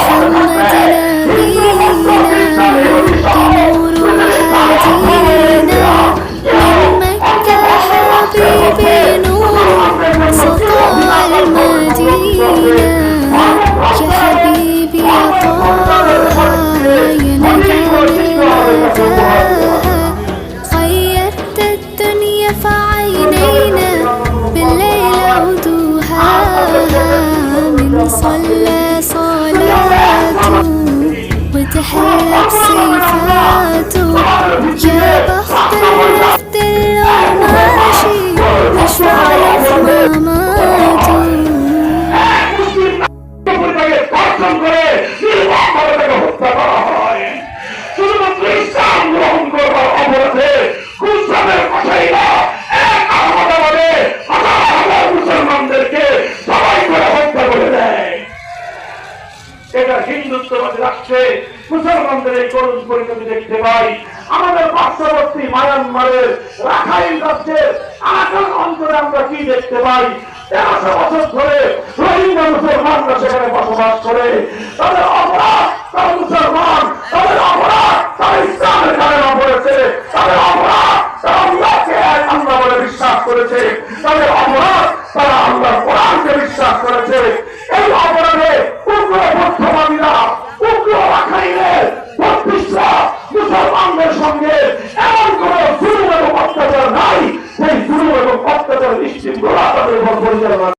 I'm sorry. এটা হিন্দুত্ববাদী রাষ্ট্রে মুসলমানদের এই করুণ পরিণতি দেখতে পাই। আমাদের পার্শ্ববর্তী মায়ানমারের রাখাইন রাজ্যের আকাশ অঞ্চলে আমরা কি দেখতে পাই? তেরোশো বছর ধরে রোহিঙ্গা মুসলমানরা সেখানে বসবাস করে। তাদের অপরাধ, তারা মুসলমান, তাদের অপরাধ ইসলামের তাদের অপরাধ, তারা আল্লাহকে এক আল্লাহ বলে বিশ্বাস করেছে। তাদের অপরাধ, তারা আল্লাহ কোরআনকে বিশ্বাস করেছে। মুসলমানদের সঙ্গে এমন কোন জুলুম এবং অত্যাচার নাই সেই জুলুম এবং অত্যাচার নিশ্চিত করা তাদের পরিচালনা।